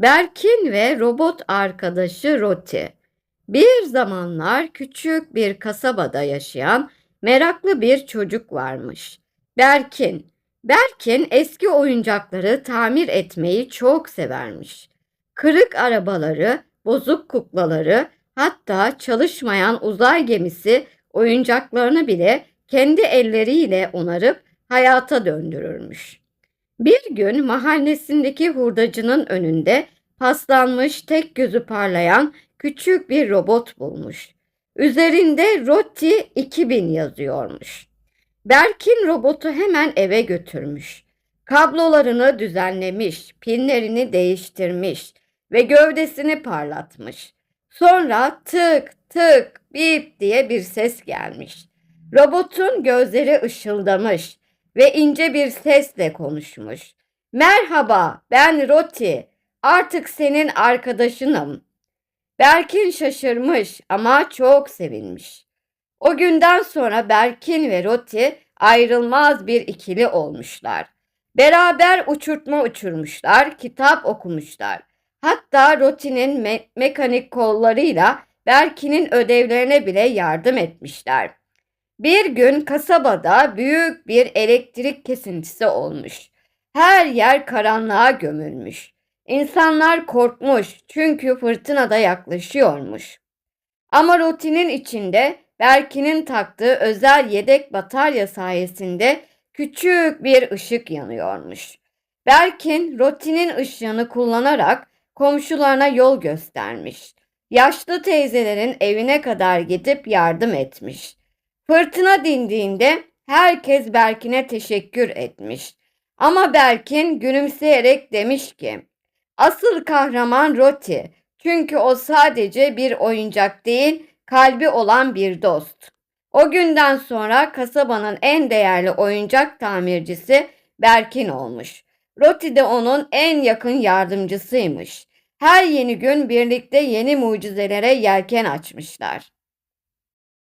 Berkin ve robot arkadaşı Roti. Bir zamanlar küçük bir kasabada yaşayan meraklı bir çocuk varmış. Berkin. Berkin eski oyuncakları tamir etmeyi çok severmiş. Kırık arabaları, bozuk kuklaları, hatta çalışmayan uzay gemisi oyuncaklarını bile kendi elleriyle onarıp hayata döndürürmüş. Bir gün mahallesindeki hurdacının önünde paslanmış tek gözü parlayan küçük bir robot bulmuş. Üzerinde Rotti 2000 yazıyormuş. Berkin robotu hemen eve götürmüş. Kablolarını düzenlemiş, pinlerini değiştirmiş ve gövdesini parlatmış. Sonra tık tık bip diye bir ses gelmiş. Robotun gözleri ışıldamış ve ince bir sesle konuşmuş. Merhaba, ben Roti. Artık senin arkadaşınım. Berkin şaşırmış ama çok sevinmiş. O günden sonra Berkin ve Roti ayrılmaz bir ikili olmuşlar. Beraber uçurtma uçurmuşlar, kitap okumuşlar. Hatta Roti'nin me- mekanik kollarıyla Berkin'in ödevlerine bile yardım etmişler. Bir gün kasabada büyük bir elektrik kesintisi olmuş. Her yer karanlığa gömülmüş. İnsanlar korkmuş çünkü fırtına da yaklaşıyormuş. Ama rutinin içinde Berkin'in taktığı özel yedek batarya sayesinde küçük bir ışık yanıyormuş. Berkin rutinin ışığını kullanarak komşularına yol göstermiş. Yaşlı teyzelerin evine kadar gidip yardım etmiş. Fırtına dindiğinde herkes Berkin'e teşekkür etmiş. Ama Berkin gülümseyerek demiş ki, asıl kahraman Roti. Çünkü o sadece bir oyuncak değil, kalbi olan bir dost. O günden sonra kasabanın en değerli oyuncak tamircisi Berkin olmuş. Roti de onun en yakın yardımcısıymış. Her yeni gün birlikte yeni mucizelere yelken açmışlar.